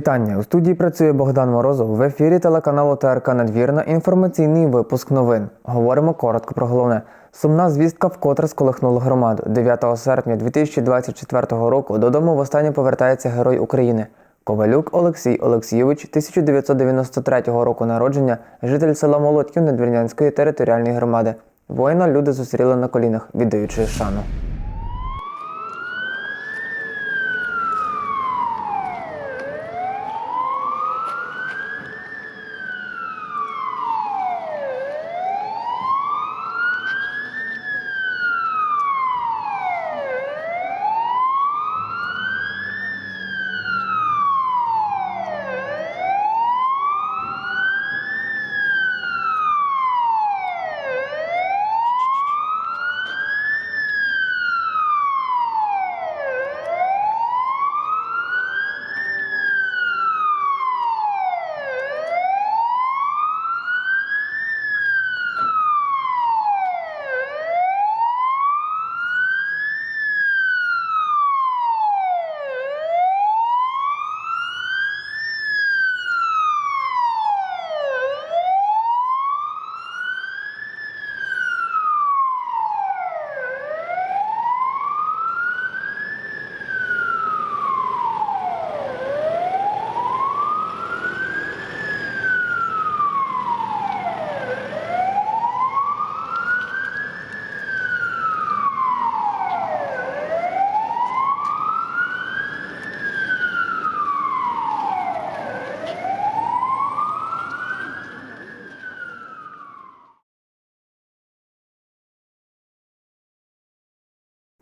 Вітання у студії працює Богдан Морозов. В ефірі телеканалу ТРК Надвірна. Інформаційний випуск новин. Говоримо коротко про головне. Сумна звістка вкотре сколихнула громаду. 9 серпня 2024 року додому востаннє повертається герой України. Ковалюк Олексій Олексійович, 1993 року народження, житель села Молодків Надвірнянської територіальної громади. Воїна люди зустріли на колінах, віддаючи шану.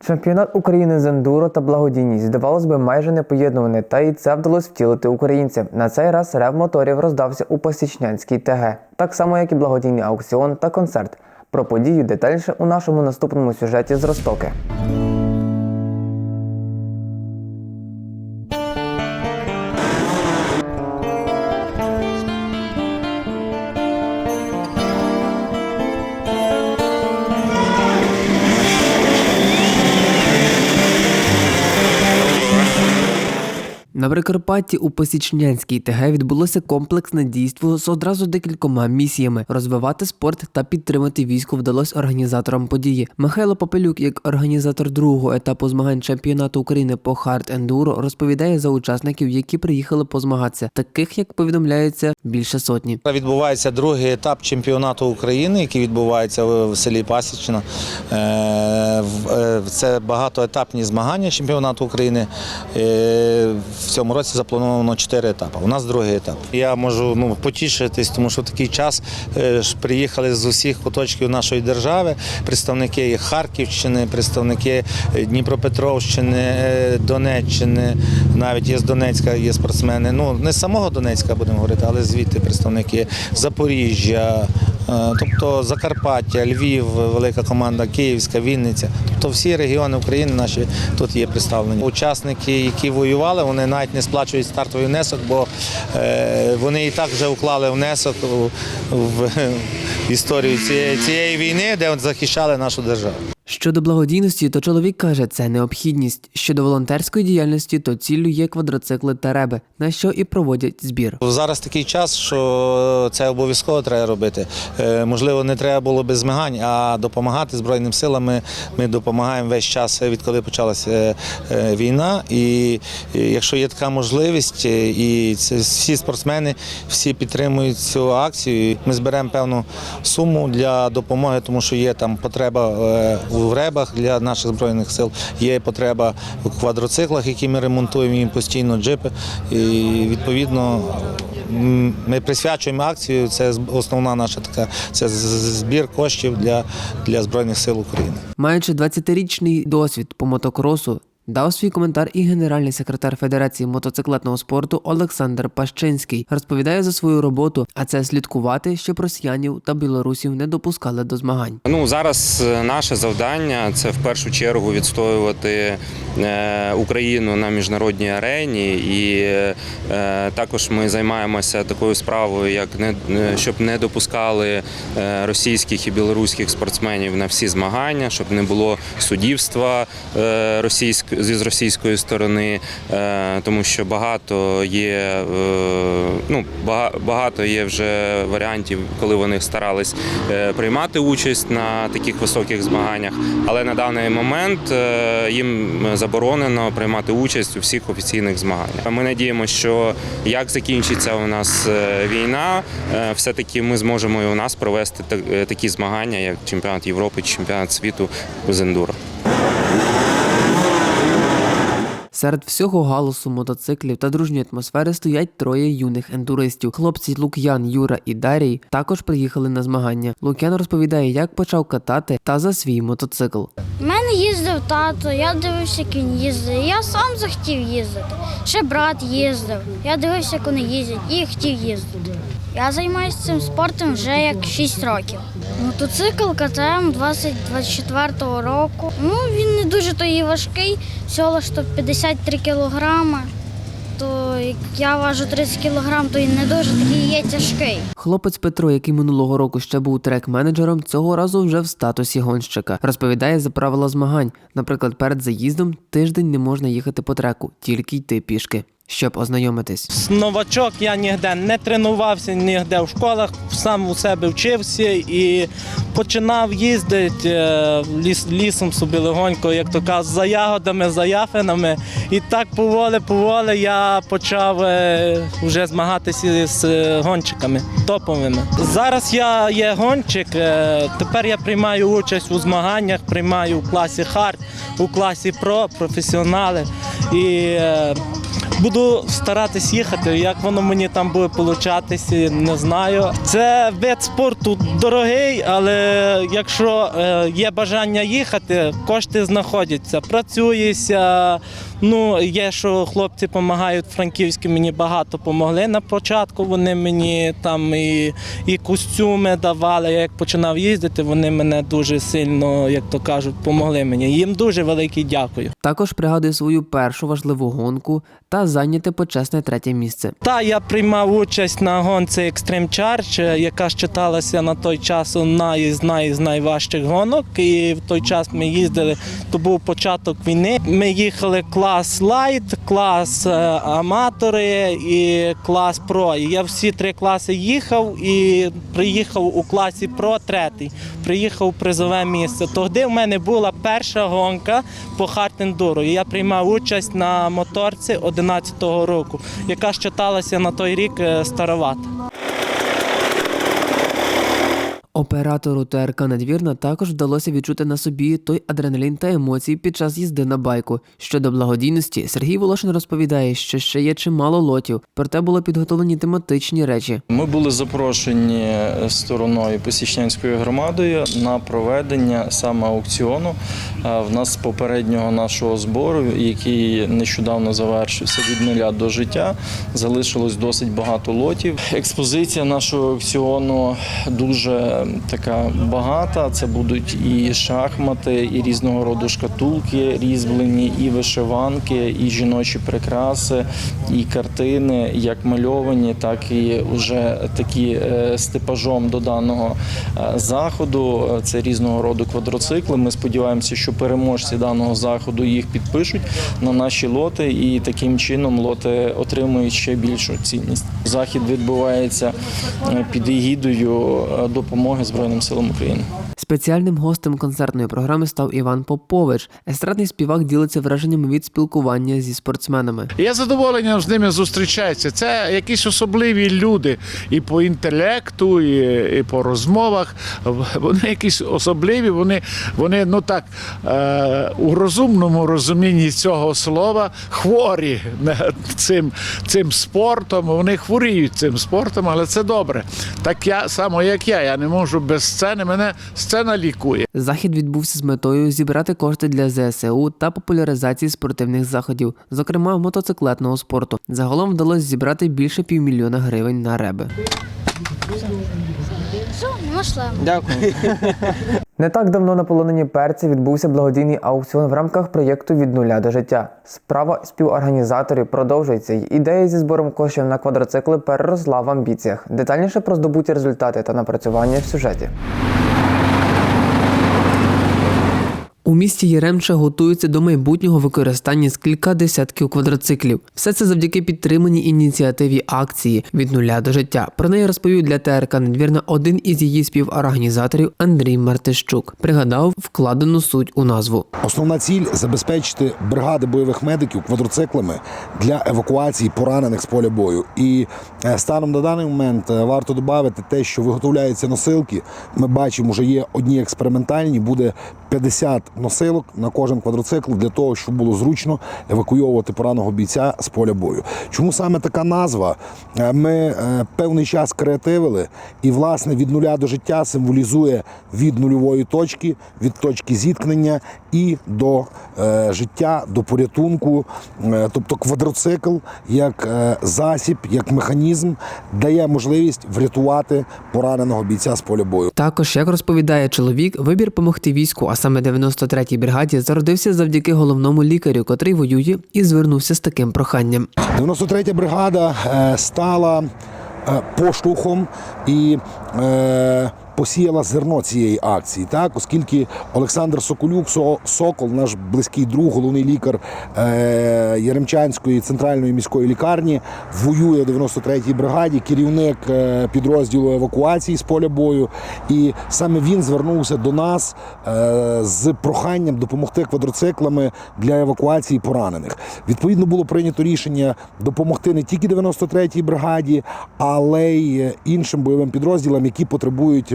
Чемпіонат України з ендуро та благодійність здавалось би майже непоєднуване, та і це вдалося втілити українцям. На цей раз рев моторів роздався у Посічнянській ТГ, так само як і благодійний аукціон та концерт. Про подію детальніше у нашому наступному сюжеті з Ростоки. На Прикарпатті у Посічнянській ТГ відбулося комплексне дійство з одразу декількома місіями. Розвивати спорт та підтримати військо вдалося організаторам події. Михайло Попелюк, як організатор другого етапу змагань чемпіонату України по хард ендуро, розповідає за учасників, які приїхали позмагатися, таких як повідомляється більше сотні. Відбувається другий етап чемпіонату України, який відбувається в в селі Пасічна. Е, в- е, Це багатоетапні змагання чемпіонату України. Цьому році заплановано чотири етапи. У нас другий етап. Я можу ну, потішитись, тому що в такий час е, приїхали з усіх куточків нашої держави представники Харківщини, представники е, Дніпропетровщини, е, Донеччини, навіть є з Донецька, є спортсмени. Ну не з самого Донецька будемо говорити, але звідти представники Запоріжжя, тобто Закарпаття, Львів, велика команда Київська, Вінниця. Тобто всі регіони України наші тут є представлені. Учасники, які воювали, вони навіть не сплачують стартовий внесок, бо е, вони і так вже уклали внесок в, історію цієї війни, де захищали нашу державу. Щодо благодійності, то чоловік каже, це необхідність. Щодо волонтерської діяльності, то ціллю є квадроцикли та реби, на що і проводять збір. Зараз такий час, що це обов'язково треба робити. Е, Можливо, не треба було без змагань, а допомагати Збройним силам. Ми, допомагаємо весь час, відколи почалася е, е, війна. І якщо є така можливість, і це всі спортсмени всі підтримують цю акцію. Ми зберемо певну суму для допомоги, тому що є там потреба у ребах для наших збройних сил, є потреба в квадроциклах, які ми ремонтуємо їм постійно джипи. І відповідно ми присвячуємо акцію. Це основна наша така це збір коштів для, для збройних сил України. Маючи 20-річний досвід по мотокросу, дав свій коментар і генеральний секретар Федерації мотоциклетного спорту Олександр Пащинський. Розповідає за свою роботу, а це слідкувати, щоб росіянів та білорусів не допускали до змагань. Ну зараз е, наше завдання це в першу чергу відстоювати Україну на міжнародній арені, і е, також ми займаємося такою справою, як не е, щоб не допускали е, російських і білоруських спортсменів на всі змагання, щоб не було суддівства е, російськ, з російської сторони, е, тому що багато є е, ну багато є вже варіантів, коли вони старались е, приймати участь на таких високих змаганнях. Але на даний момент е, їм заборонено приймати участь у всіх офіційних змаганнях. Ми надіємося, що як закінчиться у нас е, війна, е, все-таки ми зможемо і у нас провести е, такі змагання, як чемпіонат Європи, чемпіонат світу з ендуро. Серед всього галусу мотоциклів та дружньої атмосфери стоять троє юних ендуристів. Хлопці Лук'ян, Юра і Дарій також приїхали на змагання. Лук'ян розповідає, як почав катати та за свій мотоцикл. У мене їздив тато, я дивився, як він їздить. Я сам захотів їздити. Ще брат їздив. Я дивився, як вони їздять, і хотів їздити. Я займаюся цим спортом вже як 6 років. Мотоцикл КТМ 2024 року. Ну, він не дуже то і важкий, всього лише 53 кілограми. То як я важу 30 кілограм, то він не дуже такий є тяжкий. Хлопець Петро, який минулого року ще був трек-менеджером, цього разу вже в статусі гонщика. Розповідає за правила змагань. Наприклад, перед заїздом тиждень не можна їхати по треку, тільки йти пішки. Щоб ознайомитись. Новачок я ніде не тренувався, ніде в школах, сам у себе вчився і починав їздити е, ліс, лісом собі легонько, як то кажуть, за ягодами, за яфинами. І так поволі, поволі я почав е, вже змагатися з е, гонщиками топовими. Зараз я є гонщик, тепер я приймаю участь у змаганнях, приймаю в класі хард, у класі про, професіонали. І Буду старатись їхати. Як воно мені там буде получатися, не знаю. Це вид спорту дорогий, але якщо е, є бажання їхати, кошти знаходяться. Працюється. Ну, є, що хлопці допомагають франківські, мені багато допомогли на початку. Вони мені там і, і костюми давали. Я як починав їздити, вони мене дуже сильно, як то кажуть, допомогли мені. Їм дуже велике дякую. Також пригадує свою першу важливу гонку та зайняте почесне третє місце. Та я приймав участь на гонці Extreme Charge, яка считалася на той час одна із най, з найважчих гонок. І в той час ми їздили, то був початок війни. Ми їхали клас лайт, клас е, аматори і клас про. Я всі три класи їхав і приїхав у класі про третій. Приїхав у призове місце. Тоді в мене була перша гонка по хард-ендуру. Я приймав участь на моторці 11-го року, яка считалася на той рік е, старовата. Оператору ТРК Надвірна також вдалося відчути на собі той адреналін та емоції під час їзди на байку. Щодо благодійності, Сергій Волошин розповідає, що ще є чимало лотів, проте було підготовлені тематичні речі. Ми були запрошені стороною Посічнянською громадою на проведення саме аукціону. А В нас попереднього нашого збору, який нещодавно завершився від нуля до життя, залишилось досить багато лотів. Експозиція нашого аукціону дуже така багата. Це будуть і шахмати, і різного роду шкатулки різьблені, і вишиванки, і жіночі прикраси, і картини, як мальовані, так і вже такі е, з типажом до даного е, заходу. Е, Це різного роду квадроцикли. Ми сподіваємося, що переможці даного заходу їх підпишуть на наші лоти, і таким чином лоти отримують ще більшу цінність. Захід відбувається е, під егідою е, допомоги Збройним силам України. Спеціальним гостем концертної програми став Іван Попович. Естрадний співак ділиться враженнями від спілкування зі спортсменами. Я задоволенням з ними зустрічаюся. Це якісь особливі люди і по інтелекту, і, і по розмовах. Вони якісь особливі, вони, вони ну так, е, у розумному розумінні цього слова хворі цим, цим спортом. Вони хворіють цим спортом, але це добре. Так я само як я. Я не можу без сцени. Мене сцена лікує. Захід відбувся з метою зібрати кошти для ЗСУ та популяризації спортивних заходів, зокрема мотоциклетного спорту. Загалом вдалося зібрати більше півмільйона гривень на реби. Шлему. Не так давно на полонині перці відбувся благодійний аукціон в рамках проєкту від нуля до життя. Справа співорганізаторів продовжується. й Ідея зі збором коштів на квадроцикли переросла в амбіціях. Детальніше про здобуті результати та напрацювання в сюжеті. У місті Єремче готуються до майбутнього використання з кілька десятків квадроциклів. Все це завдяки підтриманій ініціативі акції від нуля до життя. Про неї розповів для ТРК Недвірна один із її співорганізаторів Андрій Мартищук. Пригадав вкладену суть у назву. Основна ціль забезпечити бригади бойових медиків квадроциклами для евакуації поранених з поля бою. І е, станом на даний момент е, варто додати те, що виготовляються носилки. Ми бачимо, вже є одні експериментальні, буде 50 носилок на кожен квадроцикл для того, щоб було зручно евакуйовувати пораненого бійця з поля бою. Чому саме така назва? Е, Ми е, певний час креативили, і власне від нуля до життя символізує від нульової точки, від точки зіткнення і до е, життя, до порятунку. Тобто квадроцикл як засіб, як механізм дає можливість врятувати пораненого бійця з поля бою. Також, як розповідає чоловік, вибір помогти війську, а саме 93-й бригаді, зародився завдяки головному лікарю, котрий воює, і звернувся з таким проханням. 93-я бригада е, стала е, поштовхом і е, посіяла зерно цієї акції, так оскільки Олександр Соколюк, Сокол, наш близький друг, головний лікар е, Яремчанської центральної міської лікарні, воює в 93-й бригаді, керівник е, підрозділу евакуації з поля бою. І саме він звернувся до нас е, з проханням допомогти квадроциклами для евакуації поранених. Відповідно, було прийнято рішення допомогти не тільки 93-й бригаді, але й іншим бойовим підрозділам, які потребують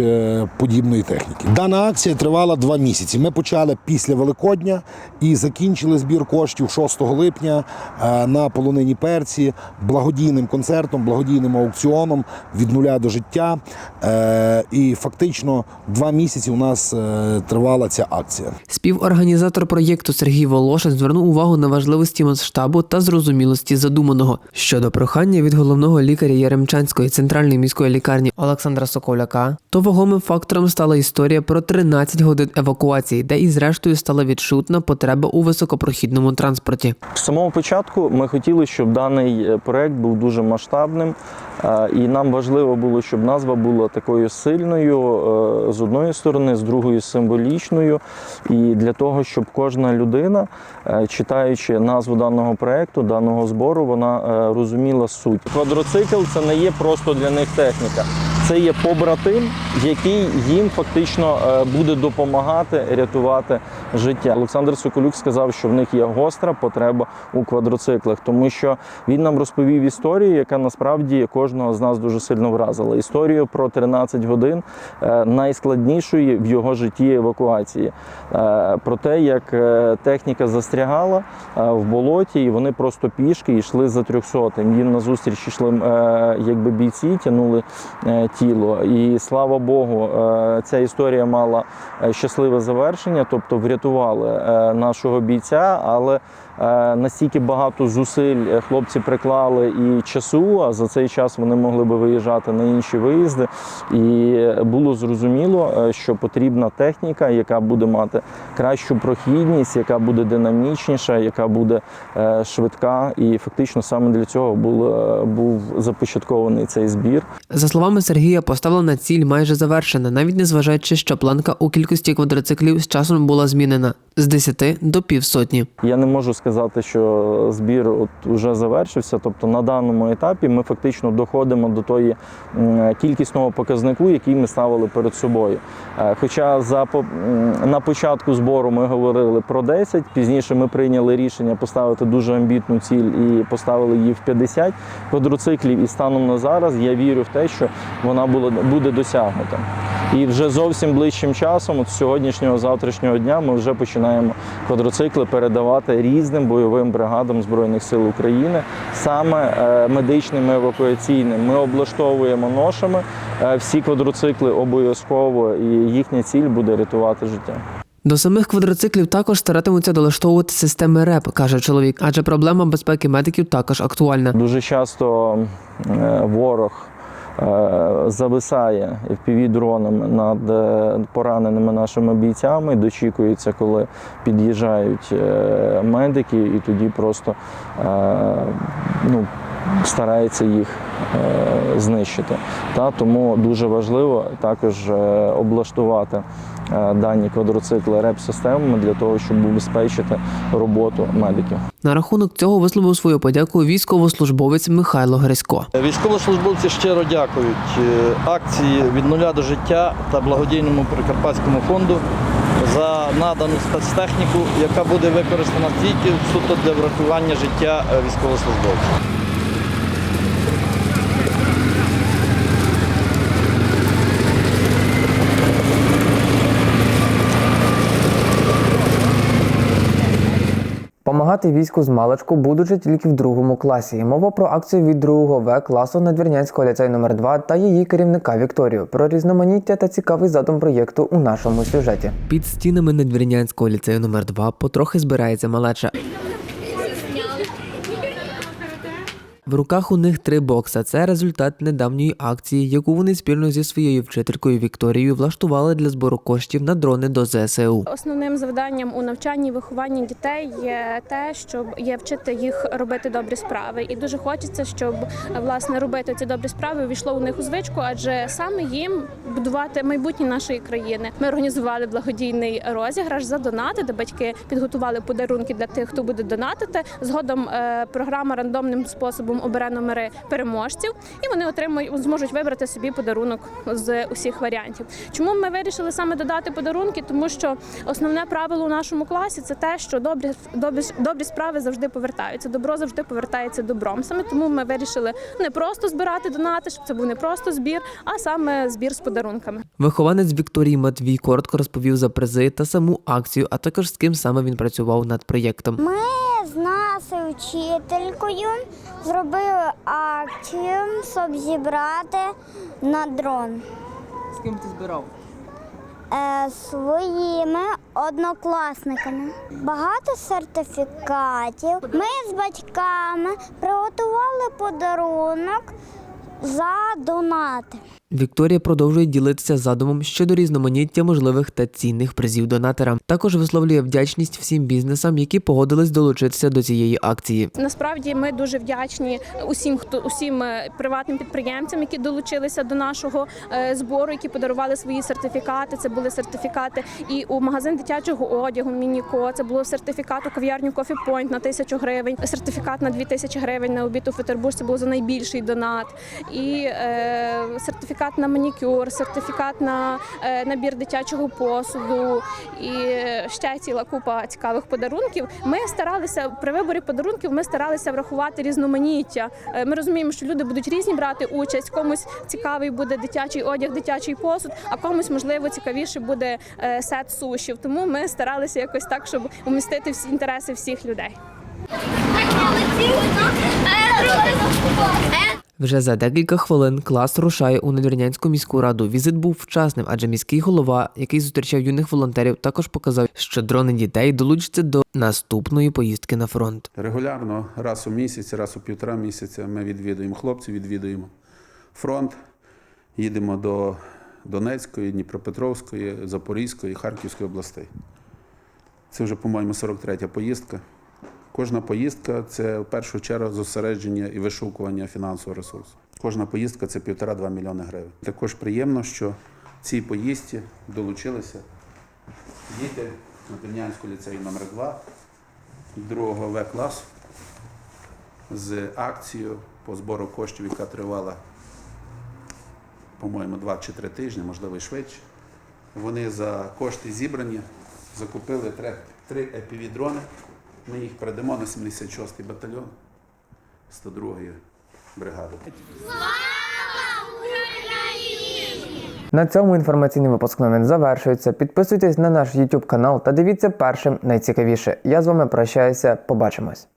подібної техніки. Дана акція тривала два місяці. Ми почали після Великодня і закінчили збір коштів 6 липня е, на полонині перці благодійним концертом, благодійним аукціоном від нуля до життя. Е, І фактично два місяці у нас е, тривала ця акція. Співорганізатор проєкту Сергій Волошин звернув увагу на важливості масштабу та зрозумілості задуманого щодо прохання від головного лікаря Яремчанської центральної міської лікарні Олександра Соколяка. То вагомим фактором стала історія про 13 годин евакуації, де і зрештою стала відчутна потреба у високопрохідному транспорті. З самого початку ми хотіли, щоб даний е, проект був дуже масштабним, е, і нам важливо було, щоб назва була такою сильною е, з одної сторони, з другої символічною. І для того, щоб кожна людина, читаючи назву даного проекту, даного збору, вона розуміла суть. Квадроцикл це не є просто для них техніка. Це є побратим, який їм фактично е, буде допомагати рятувати життя. Олександр Соколюк сказав, що в них є гостра потреба у квадроциклах, тому що він нам розповів історію, яка насправді кожного з нас дуже сильно вразила. Історію про 13 годин е, найскладнішої в його житті евакуації. Е, Про те, як техніка застрягала в болоті, і вони просто пішки йшли за 300. Їм назустріч йшли якби бійці, тягнули е, тіло. І слава Богу, е, ця історія мала е, щасливе завершення, тобто врятували е, нашого бійця, але настільки багато зусиль е, хлопці приклали і часу, а за цей час вони могли би виїжджати на інші виїзди. І було зрозуміло, е, що потрібна техніка, яка буде мати кращу прохідність, яка буде динамічніша, яка буде е, швидка. І фактично саме для цього був, е, був започаткований цей збір. За словами Сергія, поставлена ціль майже завершена, навіть незважаючи, що планка у кількості квадроциклів з часом була змінена з 10 до півсотні. Я не можу сказати, що збір от вже завершився. Тобто на даному етапі ми фактично доходимо до тої кількісного показнику, який ми ставили перед собою. Е, Хоча за на початку збору ми говорили про 10, пізніше ми прийняли рішення поставити дуже амбітну ціль і поставили її в 50 квадроциклів. І станом на зараз я вірю в те, що вона буде досягнута. І вже зовсім ближчим часом, от з сьогоднішнього завтрашнього дня, ми вже починаємо квадроцикли передавати різним бойовим бригадам Збройних сил України, саме е, медичним евакуаційним. Ми облаштовуємо ношами е, всі квадроцикли обов'язково, і їхня ціль буде рятувати життя. До самих квадроциклів також старатимуться долаштовувати системи РЕП, каже чоловік, адже проблема безпеки медиків також актуальна. Дуже часто е, ворог зависає FPV-дронами над е, пораненими нашими бійцями, дочікується, коли під'їжджають е, медики, і тоді просто е, ну, старається їх е, знищити. Та, тому дуже важливо також е, облаштувати е, дані квадроцикли реп-системами для того, щоб убезпечити роботу медиків. На рахунок цього висловив свою подяку військовослужбовець Михайло Грисько. Військовослужбовці щиро дякують е, акції від нуля до життя та благодійному Прикарпатському фонду за надану спецтехніку, яка буде використана тільки суто для врятування життя е, військовослужбовців. Помагати війську з маличку будучи тільки в другому класі. Мова про акцію від другого В класу Надвірнянського ліцею номер 2 та її керівника Вікторію. Про різноманіття та цікавий задум проєкту у нашому сюжеті. Під стінами Надвірнянського ліцею номер 2 потрохи збирається малеча. В руках у них три бокса. Це результат недавньої акції, яку вони спільно зі своєю вчителькою Вікторією влаштували для збору коштів на дрони до ЗСУ. Основним завданням у навчанні і вихованні дітей є те, щоб є вчити їх робити добрі справи. І дуже хочеться, щоб власне робити ці добрі справи війшло у них у звичку, адже саме їм будувати майбутнє нашої країни. Ми організували благодійний розіграш за донати, де батьки підготували подарунки для тих, хто буде донатити. Згодом е, програма рандомним способом обере номери переможців, і вони отримають зможуть вибрати собі подарунок з усіх варіантів. Чому ми вирішили саме додати подарунки? Тому що основне правило у нашому класі це те, що добрі добрі, добрі справи завжди повертаються. Добро завжди повертається добром. Саме тому ми вирішили не просто збирати донати, щоб це був не просто збір, а саме збір з подарунками. Вихованець Вікторії Матвій коротко розповів за призи та саму акцію, а також з ким саме він працював над проєктом. Ми з нашою вчителькою зробили акцію, щоб зібрати на дрон. З ким ти збирав? Е, своїми однокласниками. Багато сертифікатів. Ми з батьками приготували подарунок за донати. Вікторія продовжує ділитися задумом щодо різноманіття можливих та цінних призів донатора. Також висловлює вдячність всім бізнесам, які погодились долучитися до цієї акції. Насправді ми дуже вдячні усім, хто усім е, приватним підприємцям, які долучилися до нашого е, збору, які подарували свої сертифікати. Це були сертифікати і у магазин дитячого одягу Мініко. Це було сертифікат у кав'ярню Coffee Point на тисячу гривень, сертифікат на дві тисячі гривень на обід у Петербург. Це було за найбільший донат. І е, сертифікат на манікюр, сертифікат на е, набір дитячого посуду і ще ціла купа цікавих подарунків. Ми старалися при виборі подарунків. Ми старалися врахувати різноманіття. Е, Ми розуміємо, що люди будуть різні брати участь. Комусь цікавий буде дитячий одяг, дитячий посуд, а комусь можливо цікавіше буде е, сет сушів. Тому ми старалися якось так, щоб умістити всі інтереси всіх людей. Вже за декілька хвилин клас рушає у Надвірнянську міську раду. Візит був вчасним, адже міський голова, який зустрічав юних волонтерів, також показав, що дрони дітей долучаться до наступної поїздки на фронт. Регулярно, раз у місяць, раз у півтора місяця ми відвідуємо хлопців, відвідуємо фронт, їдемо до Донецької, Дніпропетровської, Запорізької, Харківської областей. Це вже, по-моєму, 43-я поїздка. Кожна поїздка це в першу чергу зосередження і вишукування фінансового ресурсу. Кожна поїздка це півтора-два мільйони гривень. Також приємно, що цій поїздці долучилися діти Надвірнянського ліцею номер 2 другого В класу з акцією по збору коштів, яка тривала, по-моєму, 2 чи 3 тижні, можливо, і швидше. Вони за кошти зібрані, закупили три епівідрони. Ми їх передамо на 76-й батальйон 102-ї бригади. На цьому інформаційний випуск новин завершується. Підписуйтесь на наш YouTube канал та дивіться першим найцікавіше. Я з вами прощаюся. Побачимось.